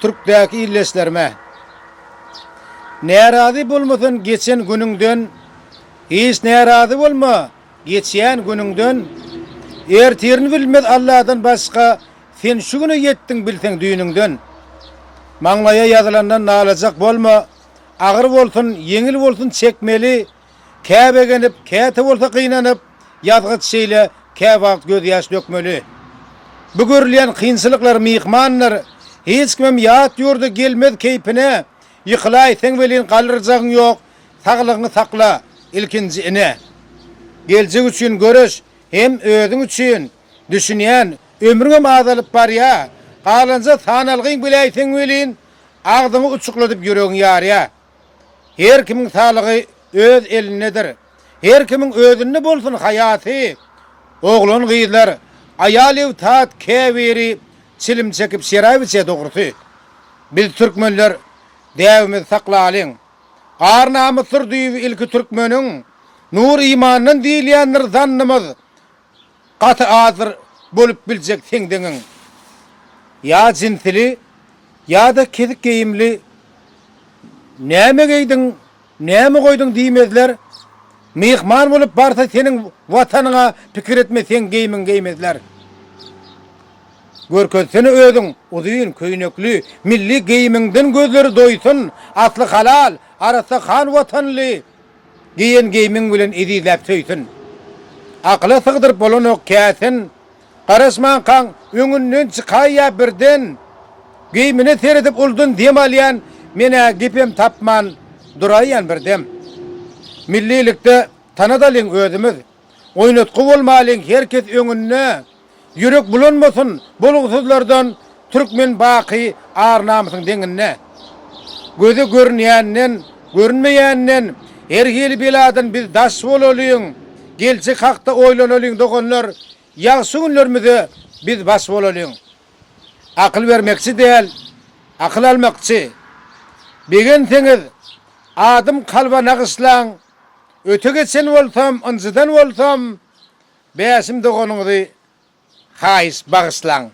Türk'däki illeslerime. Neradi bolmasın geçen gününden, hiç neradi bolma geçen gününden, ertirini bilmez Allah'dan başka, sen şu günü yettin bilsen düğününden. Manlaya yazılandan nalacak bolma, ağır bolsun, yengil bolsun çekmeli, käbe genip, käte bolsa kıynanıp, yazgıt şeyle, kä vakt göz yaş dökmeli. Bu görülen kıyınçılıklar mihmanlar, hiç kimem yat yurdu gelmez keypine, yıkılay sen velin kalırcağın yok, sağlığını sakla, ilkinci ine. Gelecek üçün görüş, hem ödün üçün, düşünýän ömrüňe mazalyp bar ya, galanca sanalgyň bileýsin welin, agdyňy uçukladyp ýüregiň ýar ya. Her kimiň sağlygy öz elinedir. Her kimiň özünde bolsun hayaty. Oğlan gyýlar, ayal tat keveri çilim çekip şerabi çe dogrusy. Biz türkmenler däwimiz saklalyň. Arnamy sürdiýi ilki türkmeniň nur imanyn diýilýänler zannymyz gaty azyr bolup biljek teňdeňiň. Ya cinsili ya da kezik geyimli näme geýdiň, näme goýdyň diýmezler. Mihman bolup barsa senin watanyňa pikir etme sen geymin geýmezler. Görközseni ödün, uzun, köynekli, milli geyiminden gözleri doysun, aslı halal, arası han vatanlı, giyen geyimin bilen idizlep söysün. Akla sığdır bolon ok käsin, karasman kan, öňünden çıkaya birden, geyimini seredip uldun demalyan, mene gipem tapman, durayan birdem. Millilikde tanadalın özümüz, oynatqı bolmalın herkes öňünde, Yürek bulunmasın, buluksuzlardan Türkmen baki ağır namısın deninne. Gözü görünýänden, görünmeýänden, erhili biladan biz daş bolalıyın, gelçi hakta oylanalıyın dogonlar, ýagşy günlerimizi biz bas bolalıyın. Akıl vermekçi değil, akıl almakçı. Begen teňiz adım kalba nagyslan, öte geçen bolsam, ınjydan bolsam, beýasim Hais, bars lang.